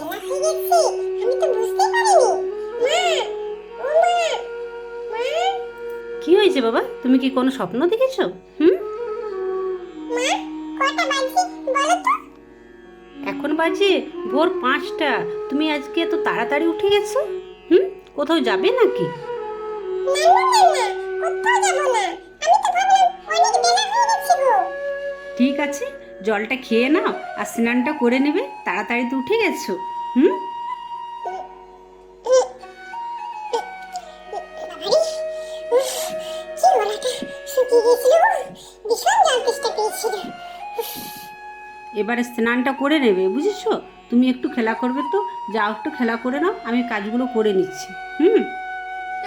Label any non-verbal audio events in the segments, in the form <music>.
হয়ে গেছে? আমি তো বুঝতেই পারিনি। মা ও মা মা। কি হয়েছে বাবা? তুমি কি কোনো স্বপ্ন দেখেছ? হুম? মা কটা বাজে বলো তো? এখন বাজে ভোর পাঁচটা। তুমি আজকে এত তাড়াতাড়ি উঠে গেছো? হুম? কোথাও যাবে নাকি? বেলা ঠিক আছে জলটা খেয়ে নাও আর স্নানটা করে নেবে। তাড়াতাড়ি তো উঠে গেছো। হুম? এবারে স্নানটা করে নেবে, বুঝেছ? তুমি একটু খেলা করবে তো, যাও একটু খেলা করে নাও, আমি কাজগুলো করে নিচ্ছি, হুম?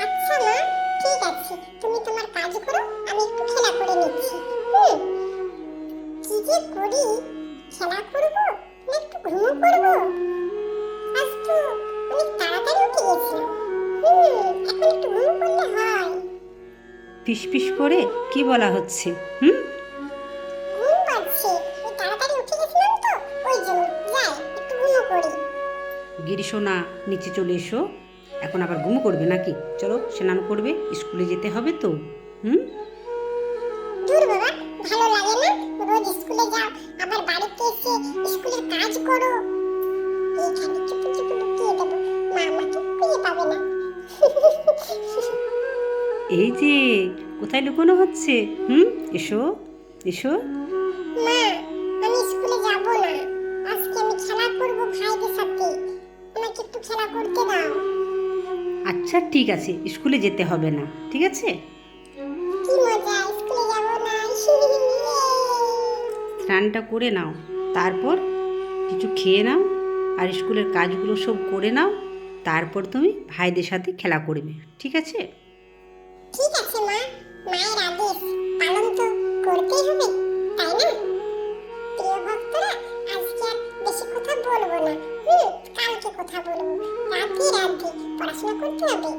আচ্ছা মা, ঠিক আছে। তুমি তোমার কাজ করো, আমি একটু খেলা করে নিচ্ছি। পিস পিস করে? কি বলা হচ্ছে? হুম? গিরিশোনা নিচে চলে এসো। এখন আবার ঘুমো করবে নাকি? চলো স্নান করবে স্কুলে যেতে হবে তো। হুম? দূর বাবা ভালো লাগে না? এই যে কোথায় লুকোনো হচ্ছে? হুম এসো এসো। মা আমি স্কুলে যাব না। আজকে আমি খেলা করব ভাইদের সাথে। আমাকে একটু খেলা করতে দাও। আচ্ছা ঠিক আছে স্কুলে যেতে হবে না ঠিক আছে? কি মজা স্কুলে যাব না। <laughs> স্নানটা করে নাও তারপর কিছু খেয়ে নাও আর স্কুলের কাজগুলো সব করে নাও তারপর তুমি ভাইদের সাথে খেলা করবে ঠিক আছে? আছে মা, মায়ের আদেশ পালন তো করতেই হবে, তাই না? প্রিয় ভক্তরা, আজকে আর বেশি কথা বলব না। হুম, কালকে কথা বলব। রাতে রাতে পড়াশোনা করতে হবে।